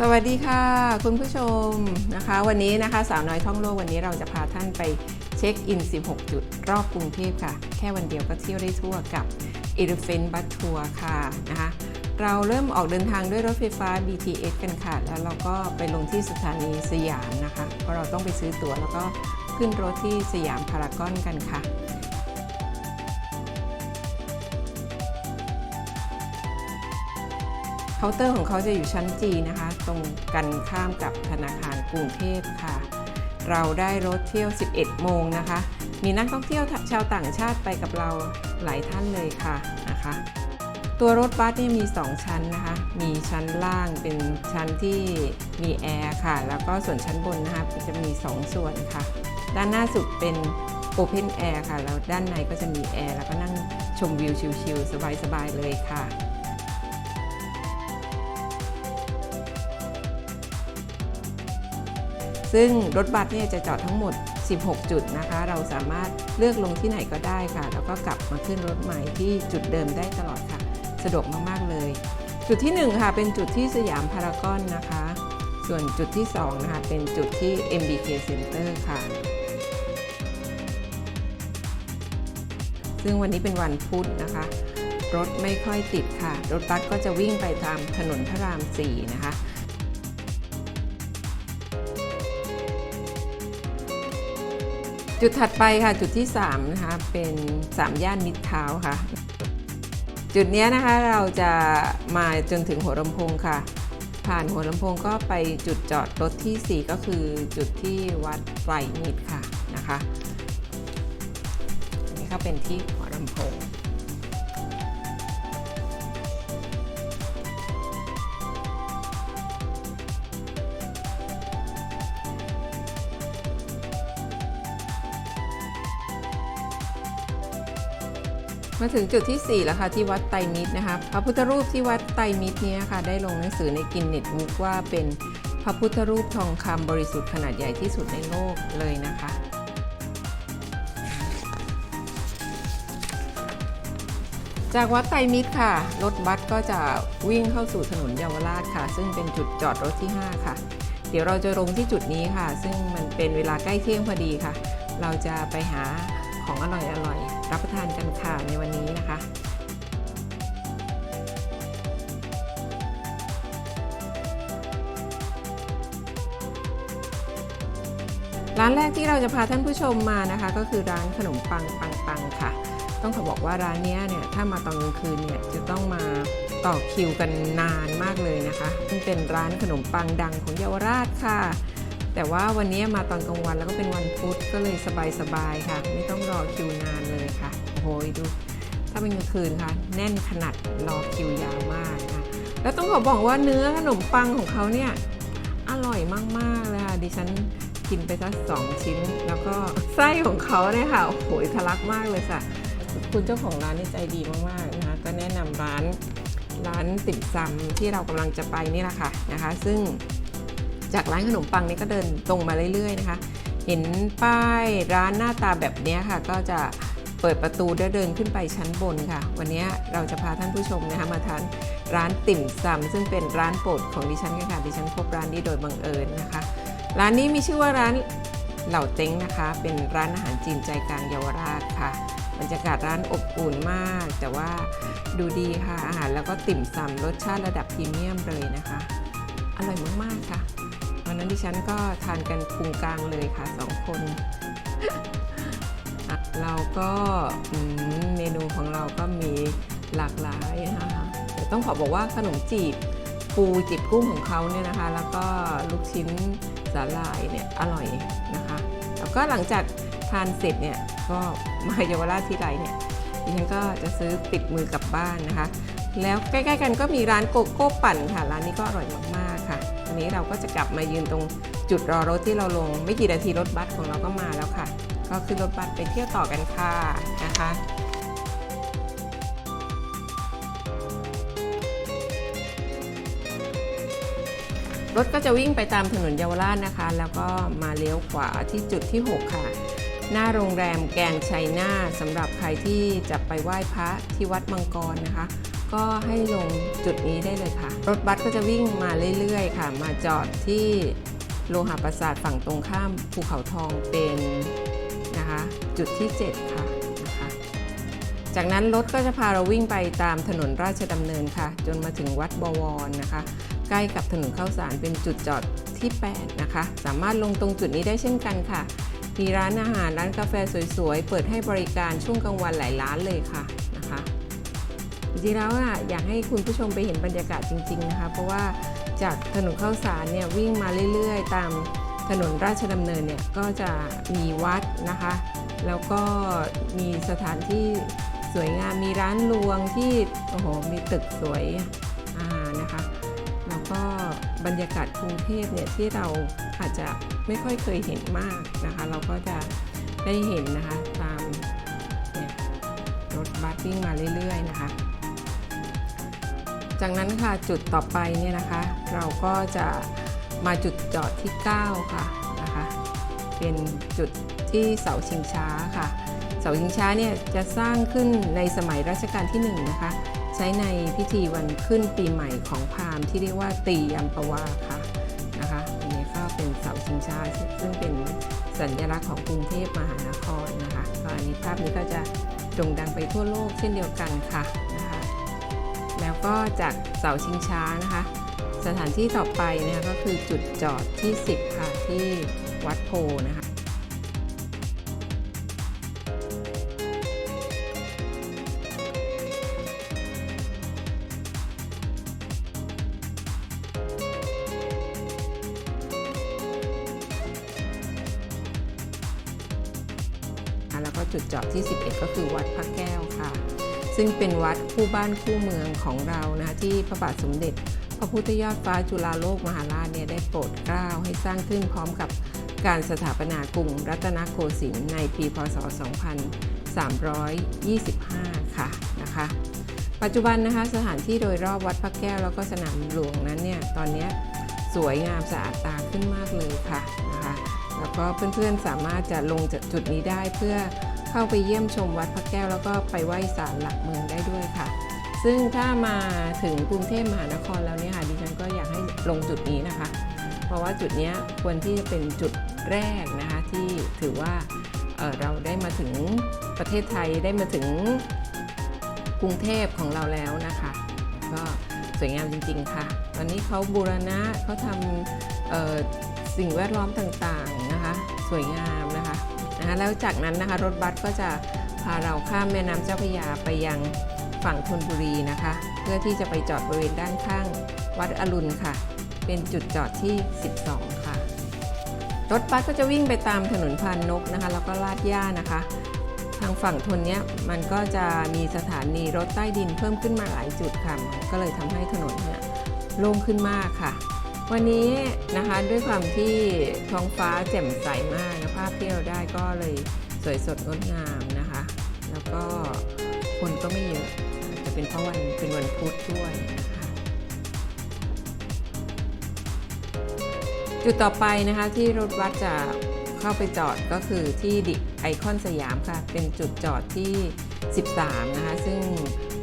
สวัสดีค่ะ คุณผู้ชมนะคะ วันนี้นะคะสาวน้อยท่องโลกวันนี้เราจะพาท่านไปเช็คอิน 16 จุดรอบกรุงเทพค่ะ แค่วันเดียวก็เที่ยวได้ทั่วกับ e l e p h a n t Bus Tour ค่ะนะคะเราเริ่มออกเดินทางด้วยรถไฟฟ้า BTS กันค่ะ แล้วเราก็ไปลงที่สถานีสยามนะคะ เพราะเราต้องไปซื้อตั๋วแล้วก็ขึ้นรถที่สยามพารากอนกันค่ะ เคาน์เตอร์ของเขาจะอยู่ชั้นจีนะคะ ตรงกันข้ามกับธนาคารกรุงเทพค่ะ เราได้รถเที่ยว 11 โมงนะคะ มีนักท่องเที่ยวชาวต่างชาติไปกับเราหลายท่านเลยค่ะนะคะตัวรถบัสเนี่ยมี 2 ชั้นนะคะ มีชั้นล่างเป็นชั้นที่มีแอร์ค่ะ แล้วก็ส่วนชั้นบนนะคะจะมี 2 ส่วนค่ะ ด้านหน้าสุดเป็น Open Air ค่ะ แล้วด้านในก็จะมีแอร์แล้วก็นั่งชมวิวชิลๆสบายๆเลยค่ะ ซึ่งรถบัสเนี่ยจะจอดทั้งหมด 16 จุดนะคะ เราสามารถเลือกลงที่ไหนก็ได้ค่ะ แล้วก็กลับมาขึ้นรถใหม่ที่จุดเดิมได้ตลอดค่ะ สะดวกมาก ๆ เลย จุดที่ 1 ค่ะ เป็นจุดที่สยามพารากอนนะคะ ส่วนจุดที่ 2 นะคะ เป็นจุดที่ MBK Center ค่ะ ซึ่งวันนี้เป็นวันพุธนะคะ รถไม่ค่อยติดค่ะ รถบัสก็จะวิ่งไปตามถนนพระราม 4 นะคะ จุดถัดไปค่ะจุดที่ 3 นะคะ เป็น3ย่านมิดเท้าวค่ะ จุดนี้นะคะเราจะมาจนถึงหัวลำโพงค่ะ ผ่านหัวลำโพงก็ไปจุดจอดรถที่ 4 ก็คือจุดที่วัดไตรมิตรค่ะนะคะ อันนี้ก็เป็นที่หัวลำโพง มาถึงจุดที่ 4 แล้วค่ะที่วัดไตรมิตรนะคะพระพุทธรูปที่วัดไตรมิตรเนี้ค่ะได้ลงหนังสือในกินเน็ตบุ๊กว่าเป็นพระพุทธรูปทองคำบริสุทธิ์ขนาดใหญ่ที่สุดในโลกเลยนะคะ จากวัดไตรมิตรค่ะ รถบัสก็จะวิ่งเข้าสู่ถนนเยาวราชค่ะ ซึ่งเป็นจุดจอดรถที่ 5 ค่ะ เดี๋ยวเราจะลงที่จุดนี้ค่ะ ซึ่งมันเป็นเวลาใกล้เที่ยงพอดีค่ะ เราจะไปหาของอร่อยๆรั รับประทานกันค่ะในวันนี้นะคะร้านแรกที่เราจะพาท่านผู้ชมมานะคะ ก็คือร้านขนมปังปังปังค่ะ ต้องขอบอกว่าร้านนี้เนี่ยถ้ามาตอนกลางคืนเนี่ยจะต้องมาต่อคิวกันนานมากเลยนะคะมันเป็นร้านขนมปังดังของเยาวราชค่ะ แต่ว่าวันนี้มาตอนกลางวันแล้วก็เป็นวันพุธก็เลยสบายๆค่ะ ไม่ต้องรอคิวนานเลยค่ะโอ้โหดู ถ้าเป็นกลางคืนค่ะ แน่นขนาดรอคิวยาวมากนะแล้วต้องขอบอกว่าเนื้อขนมปังของเขาเนี่ยอร่อยมากๆเลยค่ะดิฉันกินไปสักสองชิ้น แล้วก็ไส้ของเขาเนี่ยค่ะโอ้โหทะลักมากเลยค่ะ คุณเจ้าของร้านนี่ใจดีมากๆนะคะก็แนะนำร้านร้านติ่มซำที่เรากำลังจะไปนี่แหละค่ะนะคะ ซึ่ง จากร้านขนมปังนี้ก็เดินตรงมาเรื่อยๆนะคะ เห็นป้ายร้านหน้าตาแบบนี้ค่ะ ก็จะเปิดประตูแล้วเดินขึ้นไปชั้นบนค่ะ วันนี้เราจะพาท่านผู้ชมนะคะมาทานร้านติ่มซำซึ่งเป็นร้านโปรดของดิฉันค่ะดิฉันพบร้านนี้โดยบังเอิญนะคะ ร้านนี้มีชื่อว่าร้านเหล่าเต็งนะคะ เป็นร้านอาหารจีนใจกลางเยาวราชค่ะบรรยากาศร้านอบอุ่นมาก แต่ว่าดูดีค่ะอาหารแล้วก็ติ่มซำรสชาติระดับพรีเมียมเลยนะคะ อร่อยมาก ๆ ค่ะ นนั้นดิฉันก็ทานกันพุงกลางเลยค่ะสองคน เราก็เมนูของเราก็มีหลากหลายนะคะแต่ต้องขอบอกว่าขนมจีบปูจีบกุ้งของเขาเนี่ยนะคะ แล้วก็ลูกชิ้นสาลายเนี่ยอร่อยนะคะ แล้วก็หลังจากทานเสร็จเนี่ยก็มาเยาวราชที่ไรเนี่ยดิฉันก็จะซื้อติดมือกลับบ้านนะคะ แล้วใกล้ ๆ กันก็มีร้านโกโก้ปั่นค่ะ ร้านนี้ก็อร่อยมากๆ นี้เราก็จะกลับมายืนตรงจุดรอรถที่เราลง ไม่กี่นาทีรถบัสของเราก็มาแล้วค่ะ ก็ขึ้นรถบัสไปเที่ยวต่อกันค่ะนะคะรถก็จะวิ่งไปตามถนนเยาวราชนะคะ แล้วก็มาเลี้ยวขวาที่จุดที่ 6 ค่ะ หน้าโรงแรมแกรนด์ไชน่าสำหรับใครที่จะไปไหว้พระที่วัดมังกรนะคะ ก็ให้ลงจุดนี้ได้เลยค่ะ รถบัสก็จะวิ่งมาเรื่อยๆ ค่ะ มาจอดที่โลหะปราสาทฝั่งตรงข้ามภูเขาทองเป็นนะคะจุดที่ 7 ค่ะนะคะจากนั้นรถก็จะพาเราวิ่งไปตามถนนราชดำเนินค่ะ จนมาถึงวัดบวรนะคะ ใกล้กับถนนข้าวสารเป็นจุดจอดที่ 8 นะคะ สามารถลงตรงจุดนี้ได้เช่นกันค่ะมีร้านอาหารร้านกาแฟสวยๆ เปิดให้บริการช่วงกลางวันหลายร้านเลยค่ะนะคะ ริงๆแล้วอะอยากให้คุณผู้ชมไปเห็นบรรยากาศจริงๆนะคะเพราะว่าจากถนนข้าวสารเนี่ยวิ่งมาเรื่อยๆ ตามถนนราชดำเนินเนี่ยก็จะมีวัดนะคะ แล้วก็มีสถานที่สวยงามมีร้านรวงที่โอ้โหมีตึกสวยอ่านะคะแล้วก็บรรยากาศกรุงเทพเนี่ยที่เราอาจจะไม่ค่อยเคยเห็นมากนะคะ เราก็จะได้เห็นนะคะตามรถบัสวิ่งมาเรื่อยๆนะคะ จากนั้นค่ะจุดต่อไปเนี่ยนะคะ เราก็จะมาจุดจอดที่ 9 ค่ะนะคะ เป็นจุดที่เสาชิงช้าค่ะเสาชิงช้าเนี่ยจะสร้างขึ้นในสมัยรัชกาลที่1นะคะ ใช้ในพิธีวันขึ้นปีใหม่ของพราหมณ์ที่เรียกว่าตียัมปวาค่ะนะคะอันนี้ก็เป็นเสาชิงช้าซึ่งเป็นสัญลักษณ์ของกรุงเทพมหานครนะคะอันนี้ภาพนี้ก็จะโด่งดังไปทั่วโลกเช่นเดียวกันค่ะ แล้วก็จากเสาชิงช้านะคะ สถานที่ต่อไปนี่ยก็คือจุดจอดที่ 10 ค่ะที่วัดโพนะคะแล้วก็จุดจอดที่ 11 ก็คือวัดพระแก้วค่ะ ซึ่งเป็นวัดคู่บ้านคู่เมืองของเรานะที่พระบาทสมเด็จ พระพุทธยอดฟ้าจุฬาโลกมหาราชเนี่ยได้โปรดเกล้าให้สร้างขึ้นพร้อมกับการสถาปนากรุงรัตนโกสินทร์ในปีพศ 2325 ค่ะนะคะ ปัจจุบันนะคะสถานที่โดยรอบวัดพระแก้วแล้วก็สนามหลวงนั้นเนี่ยตอนนี้สวยงามสะอาดตาขึ้นมากเลยค่ะนะคะแล้วก็เพื่อนๆสามารถจะลงจากจุดนี้ได้เพื่อ เข้าไปเยี่ยมชมวัดพระแก้วแล้วก็ไปไหว้ศาลหลักเมืองได้ด้วยค่ะ ซึ่งถ้ามาถึงกรุงเทพมหานครแล้วเนี่ยค่ะดิฉันก็อยากให้ลงจุดนี้นะคะ เพราะว่าจุดนี้ควรที่จะเป็นจุดแรกนะคะที่ถือว่าเเราได้มาถึงประเทศไทยได้มาถึงกรุงเทพของเราแล้วนะคะ ก็สวยงามจริง ๆ ค่ะ ตอนนี้เขาบูรณะเขาทำสิ่งแวดล้อมต่างๆนะคะ สวยงาม นะคะแล้วจากนั้นนะคะรถบัสก็จะพาเราข้ามแม่น้ำเจ้าพระยาไปยังฝั่งธนบุรีนะคะ เพื่อที่จะไปจอดบริเวณด้านข้างวัดอรุณค่ะ เป็นจุดจอดที่ 12 ค่ะ รถบัสก็จะวิ่งไปตามถนนพานนกนะคะ แล้วก็ลาดย่านะคะ ทางฝั่งทนเนี้ยมันก็จะมีสถานีรถใต้ดินเพิ่มขึ้นมาหลายจุดค่ะ ก็เลยทำให้ถนนเนี่ยโล่งขึ้นมากค่ะ วันนี้นะคะด้วยความที่ท้องฟ้าแจ่มใสมากนะภาพที่เราได้ก็เลยสวยสดงดงามนะคะ แล้วก็คนก็ไม่เยอะจะเป็นเพราะวันเป็นวันพุธด้วยนะคะจุดต่อไปนะคะที่รถบัสจะเข้าไปจอดก็คือที่ดิไอคอนสยามค่ะ เป็นจุดจอดที่ 13 นะคะ ซึ่ง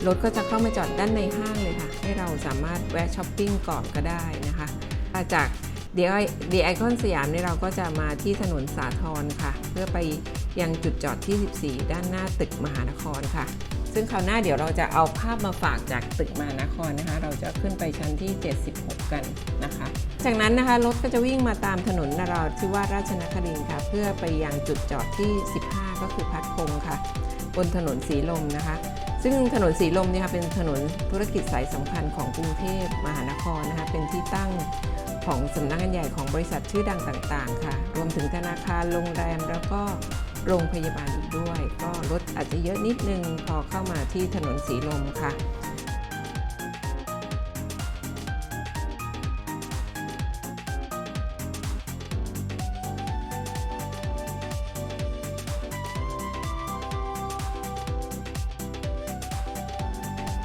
รถก็จะเข้ามาจอดด้านในห้างเลยค่ะ ให้เราสามารถแวะช้อปปิ้งก่อนก็ได้นะคะ จากเดียดีไอคอนสยามเนี่ยเราก็จะมาที่ถนนสาทรค่ะ เพื่อไปยังจุดจอดที่ 14 ด้านหน้าตึกมหานครค่ะ ซึ่งคราวหน้าเดี๋ยวเราจะเอาภาพมาฝากจากตึกมหานครนะคะ เราจะขึ้นไปชั้นที่ 76 กันนะคะ จากนั้นนะคะรถก็จะวิ่งมาตามถนนนราธิวาสราชนครินทร์ค่ะ เพื่อไปยังจุดจอดที่ 15 ก็คือพัดพงค่ะ บนถนนสีลมนะคะซึ่งถนนสีลมเนี่ยค่ะเป็นถนนธุรกิจสายสำคัญของกรุงเทพมหานครนะคะเป็นที่ตั้ง ของสำนักงานใหญ่ของบริษัทชื่อดังต่างๆ ค่ะ รวมถึงธนาคารโรงแรมแล้วก็โรงพยาบาลอีกด้วย ก็รถอาจจะเยอะนิดนึงพอเข้ามาที่ถนนสีลมค่ะ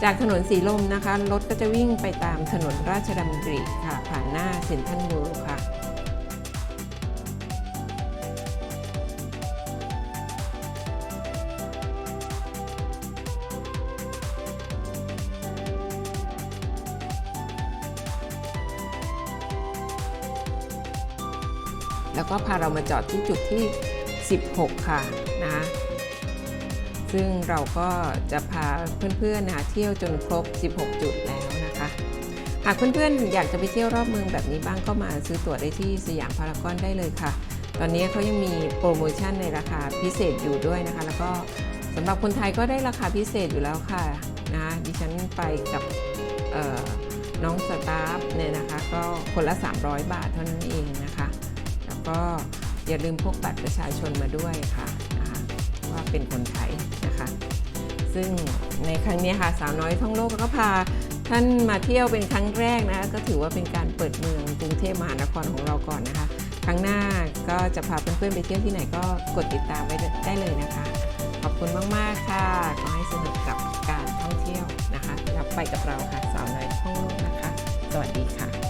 จากถนนสีลมนะคะ รถก็จะวิ่งไปตามถนนราชดำริค่ะ ผ่านหน้าเซ็นทรัลมูลค่ะแล้วก็พาเรามาจอดที่จุดที่ 16 ค่ะนะ ซึ่งเราก็จะพาเพื่อนๆนะคะเที่ยวจนครบ 16 จุดแล้วนะคะ หากเพื่อนๆอยากจะไปเที่ยวรอบเมืองแบบนี้บ้างก็มาซื้อตั๋วได้ที่สยามพารากอนได้เลยค่ะ ตอนนี้เขายังมีโปรโมชั่นในราคาพิเศษอยู่ด้วยนะคะ แล้วก็สำหรับคนไทยก็ได้ราคาพิเศษอยู่แล้วค่ะนะดิฉันไปกับน้องสตาฟเนี่ยนะคะก็คนละ 300 บาทเท่านั้นเองนะคะ แล้วก็อย่าลืมพกบัตรประชาชนมาด้วยค่ะนะคะว่าเป็นคนไทย นะคะ ซึ่งในครั้งนี้ค่ะสาวน้อยท่องโลกก็พาท่านมาเที่ยวเป็นครั้งแรกนะคะก็ถือว่าเป็นการเปิดเมืองกรุงเทพมหานครของเราก่อนนะคะ ครั้งหน้าก็จะพาเพื่อนๆไปเที่ยวที่ไหนก็กดติดตามไว้ได้เลยนะคะ ขอบคุณมากๆค่ะขอให้สนุกกับการท่องเที่ยวนะคะรับไปกับเราค่ะ สาวน้อยท่องโลกนะคะ สวัสดีค่ะ